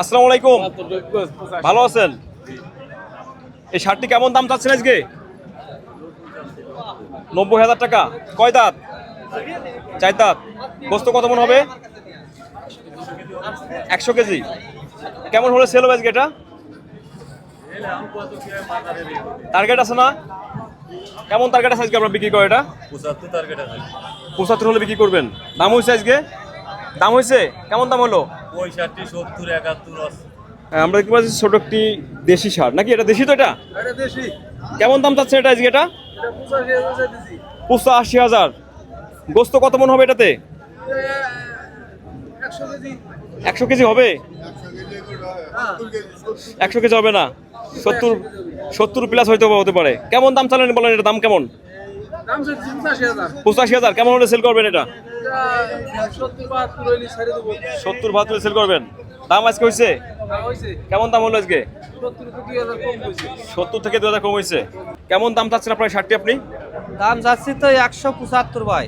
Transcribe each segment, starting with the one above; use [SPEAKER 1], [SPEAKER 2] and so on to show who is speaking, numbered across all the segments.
[SPEAKER 1] আসসালামু আলাইকুম। ভালো আছেন? এই শার্টটি কেমন দাম চাচ্ছেন আজকে? নব্বই হাজার টাকা। কয় দাঁত? চার দাঁত। গোস্ত কত মন হবে? একশো কেজি। কেমন হলে সেল হবে আজকে এটা? টার্গেট আছে না? কেমন টার্গেট আছে আজকে আপনার বিক্রি করে এটা?
[SPEAKER 2] পঁচাত্তর টার্গেট আছে।
[SPEAKER 1] পঁচাত্তর হলে বিক্রি করবেন। দাম হয়েছে আজকে? দাম হয়েছে কেমন দাম হলো?
[SPEAKER 2] পঁয়ষট্টি সত্তর একাত্তর
[SPEAKER 1] হ্যাঁ, আমরা দেখতে পাচ্ছি ছোট একটি দেশি সার। নাকি এটা দেশি তো এটা? কেমন দাম চাচ্ছে এটা আজকে এটা?
[SPEAKER 3] এটা আশি হাজার
[SPEAKER 1] গোস্ত কত মন হবে এটাতে?
[SPEAKER 3] একশো কেজি।
[SPEAKER 1] হবে?
[SPEAKER 3] হ্যাঁ।
[SPEAKER 1] একশো কেজি হবে না। সত্তর সত্তর প্লাস হয়তো হতে পারে। কেমন দাম চালেন বলেন এটা দাম কেমন?
[SPEAKER 3] পঁচাশি হাজার।
[SPEAKER 1] কেমন হলে সেল করবেন এটা?
[SPEAKER 3] সত্তর বাহাত্তর
[SPEAKER 1] সেল করবেন। দাম আজকে হয়েছে
[SPEAKER 3] হ্যাঁ,
[SPEAKER 1] কেমন দাম হলো আজকে?
[SPEAKER 3] সত্তর
[SPEAKER 1] থেকে দু হাজার কম হয়েছে কেমন দাম চাচ্ছেন আপনার শার্টটি আপনি?
[SPEAKER 4] দাম যাচ্ছে তো একশো পঁচাত্তর ভাই।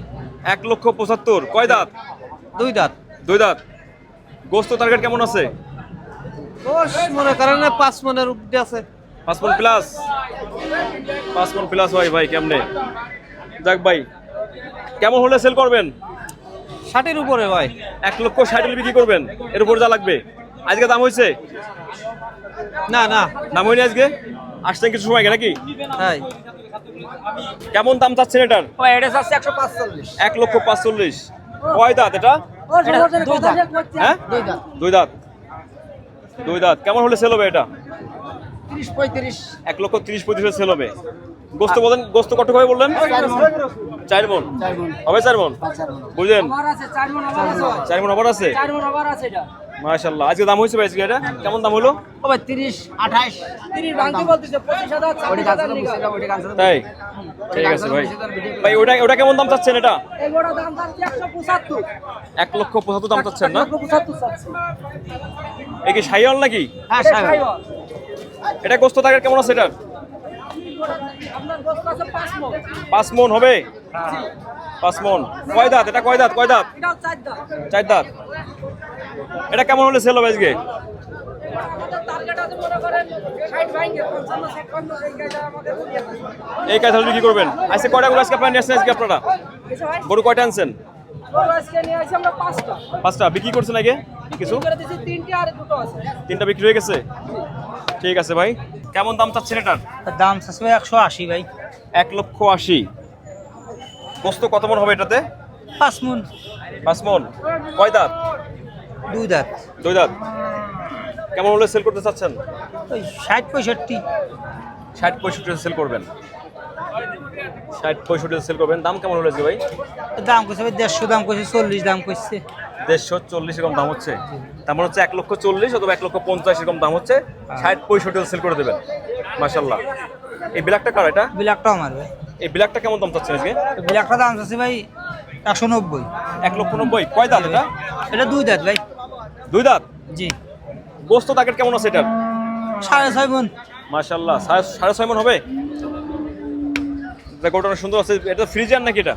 [SPEAKER 1] এক লক্ষ পঁচাত্তর। কয় দাঁত?
[SPEAKER 4] দুই দাঁত।
[SPEAKER 1] দুই দাঁত। গোস্ত টার্গেট কেমন আছে?
[SPEAKER 4] মনে করেন পাঁচ মনের উপরে আছে।
[SPEAKER 1] পাঁচ মন প্লাস পাঁচ মন প্লাস হয় ভাই কেমনে? যাক ভাই কেমন হলে সেল করবেন?
[SPEAKER 4] ষাটের উপরে ভাই
[SPEAKER 1] এক লক্ষ ষাট বিক্রি করবেন। এর উপর যা লাগবে। আজকে দাম হয়েছে?
[SPEAKER 4] না না।
[SPEAKER 1] দাম হয়নি আজকে? আসছেন কিছু সময় আগে নাকি?
[SPEAKER 4] তাই।
[SPEAKER 1] কেমন দাম চাচ্ছেন এটার?
[SPEAKER 4] এটা যাচ্ছে একশো পাঁচচল্লিশ।
[SPEAKER 1] এক লক্ষ পাঁচচল্লিশ। কয় দাঁত এটা? হ্যাঁ?
[SPEAKER 4] দুই দাঁত।
[SPEAKER 1] দুই দাঁত। কেমন হলে সেল হবে এটা? এক লক্ষ তিরিশ পঁয়ত্রিশ সেল হবে। গোস্ত বলেন গোস্ত কত হবে বললেন? চার মন। হবে চার মন? বুঝলেন? চার মন আবার আছে। মাশাল্লাহ আজকে দাম হয়েছে ভাই আজকে এটা? কেমন দাম হলো?
[SPEAKER 4] ভাই তিরিশ আঠাশ।
[SPEAKER 1] তাই? ঠিক আছে ভাই। ভাই ওটা ওটা কেমন দাম চাচ্ছেন এটা? এক লক্ষ পঁচাত্তর দাম চাচ্ছেন না? এ কি সাইয়াল নাকি?
[SPEAKER 4] হ্যাঁ
[SPEAKER 1] এটা গোস্ত টাকার কেমন আছে এটার? পাঁচ মন হবে? পাঁচ মন কয় দাঁত? এটা কয় দাঁত? কয় দাঁত? চার দাঁত। এটা কেমন হলে সেল হবে আজকে? এই কাজ বিক্রি করবেন। আজকে কয়টা গরু আজকে আপনারা নিয়ে আজকে আপনারা? গরু কয়টা আনছেন? পাঁচটা। বিক্রি করছেন আগে? কিছু? তিনটা বিক্রি হয়ে গেছে? ঠিক আছে ভাই। কেমন দাম চাচ্ছেন এটার?
[SPEAKER 4] দাম চাচ্ছে ভাই একশো আশি ভাই।
[SPEAKER 1] এক লক্ষ আশি। গোস্ত কত মন হবে এটাতে?
[SPEAKER 4] পাঁচ মন।
[SPEAKER 1] পাঁচ মন। কয় দাঁত?
[SPEAKER 4] দুই দাঁত।
[SPEAKER 1] দুই দাঁত। কেমন হলে সেল করতে চাচ্ছেন?
[SPEAKER 4] ওই ষাট পঁয়ষট্টি।
[SPEAKER 1] ষাট পঁয়ষট্টি সেল করবেন। ষাট পঁয়ষট্টি সেল করবেন। দাম কেমন হলে আজকে ভাই?
[SPEAKER 4] দাম করছে ভাই দেড়শো দাম করছে চল্লিশ দাম করছে
[SPEAKER 1] দেড়শো চল্লিশ এরকম দাম হচ্ছে। তার মানে হচ্ছে এক লক্ষ চল্লিশ অথবা এক লক্ষ পঞ্চাশ এরকম দাম হচ্ছে। ষাট পঁয়ষট্টি সেল করে দেবেন। মাসাল্লাহ এই ব্ল্যাকটা কার এটা?
[SPEAKER 4] বিলাকটাও আমার ভাই।
[SPEAKER 1] এই ব্ল্যাকটা কেমন দাম চাচ্ছেন আজকে?
[SPEAKER 4] বিলাকটা দাম চাচ্ছে ভাই একশো নব্বই।
[SPEAKER 1] এক লক্ষ নব্বই। কয় দাঁত এটা?
[SPEAKER 4] এটা দুই দাঁত ভাই।
[SPEAKER 1] দুই দাঁত?
[SPEAKER 4] জি।
[SPEAKER 1] গোস্ত তাকের কেমন আছে এটার?
[SPEAKER 4] সাড়ে ছয় মন।
[SPEAKER 1] মাশাল্লাহ সাড়ে ছয় মন হবে? গোটা সুন্দর আছে। এটা ফ্রিজার নাকি এটা?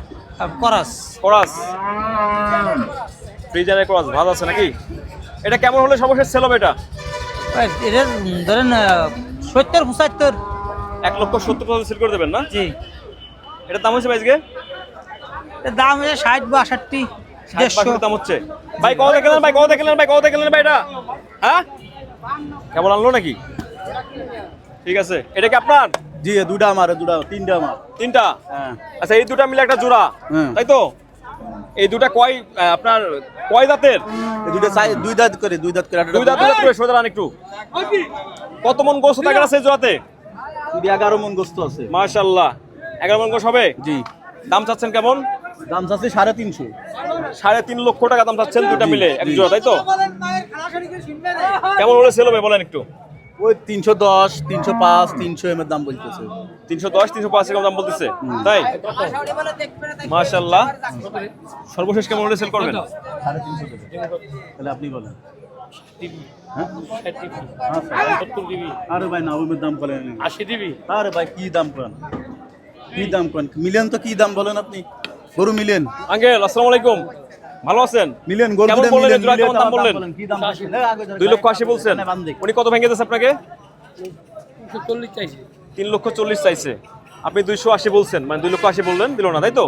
[SPEAKER 4] করাস।
[SPEAKER 1] করাস। ফ্রিজারে করাস ভালো আছে নাকি? এটা কেমন হলে সর্বশেষ সেল হবে এটা?
[SPEAKER 4] ভাই, এটা ধরেন সত্তর পঁচাত্তর।
[SPEAKER 1] এক লক্ষ সত্তর পার্সেন্ট সেল করে দেবেন না?
[SPEAKER 4] জি।
[SPEAKER 1] এটার দাম হচ্ছে আজকে?
[SPEAKER 4] দাম হচ্ছে ষাট
[SPEAKER 1] ষাট
[SPEAKER 4] দেড়শো।
[SPEAKER 1] দাম হচ্ছে। ভাই কত দেখলেন ভাই কত দেখলেন ভাই কত দেখলেন ভাই এটা? হ্যাঁ? কেমন আনলো নাকি? ঠিক আছে। এটা কি আপনার?
[SPEAKER 5] জি দুটা আমার দুটা তিনটা আমার।
[SPEAKER 1] তিনটা?
[SPEAKER 5] হ্যাঁ।
[SPEAKER 1] আচ্ছা এই দুটা মিলে একটা জোড়া।
[SPEAKER 5] হুম।
[SPEAKER 1] তাই তো? এই দুটা কয় আপনার কয় দাঁতের?
[SPEAKER 5] এই দুটা দুই দাঁত করে দুই দাঁত করে
[SPEAKER 1] দুই দাঁত করে সোজা একটু। কত মন গোস্ত থাকে আছে জোড়াতে?
[SPEAKER 5] দুই এগারো মন গোস্ত আছে।
[SPEAKER 1] মাশাল্লাহ। এগারো মন গোস হবে?
[SPEAKER 5] জি।
[SPEAKER 1] দাম চাচ্ছেন কেমন?
[SPEAKER 5] দাম চাচ্ছে সাড়ে তিনশো।
[SPEAKER 1] সাড়ে তিন লক্ষ টাকা দাম চাচ্ছেন দুটা মিলে এক। জোড়া তাই তো? কেমন হলে সেল হবে বলেন একটু।
[SPEAKER 5] ওই তিনশো দশ তিনশো পাঁচ তিনশো এম এর দাম বলতেছে।
[SPEAKER 1] তিনশো দশ তিনশো পাঁচ এরকম দাম বলতেছে। তাই? মাশাল্লাহ সর্বশেষ কেমন হলে সেল করবেন?
[SPEAKER 5] সাড়ে তিনশো তাহলে আপনি বলেন। হ্যাঁ? হ্যাঁ, আরে ভাই না দাম বলেন।
[SPEAKER 2] আশি দিবি
[SPEAKER 5] আরে ভাই কি দাম করেন? কি দাম করেন? মিলেন তো কি দাম বলেন আপনি? গরু মিলেন
[SPEAKER 1] আঙ্কেল আসসালামু আলাইকুম। ভালো আছেন?
[SPEAKER 5] মিলিয়ন গোল
[SPEAKER 1] কেমন বললেন জোড়া কেমন দাম বললেন
[SPEAKER 5] কি দাম
[SPEAKER 1] দুই লক্ষ আশি বলছেন। উনি কত ভেঙে দিয়েছে আপনাকে? তিন লক্ষ চল্লিশ চাইছে। আপনি দুইশো আশি বলছেন মানে দুই লক্ষ আশি বললেন দিল না তাই তো?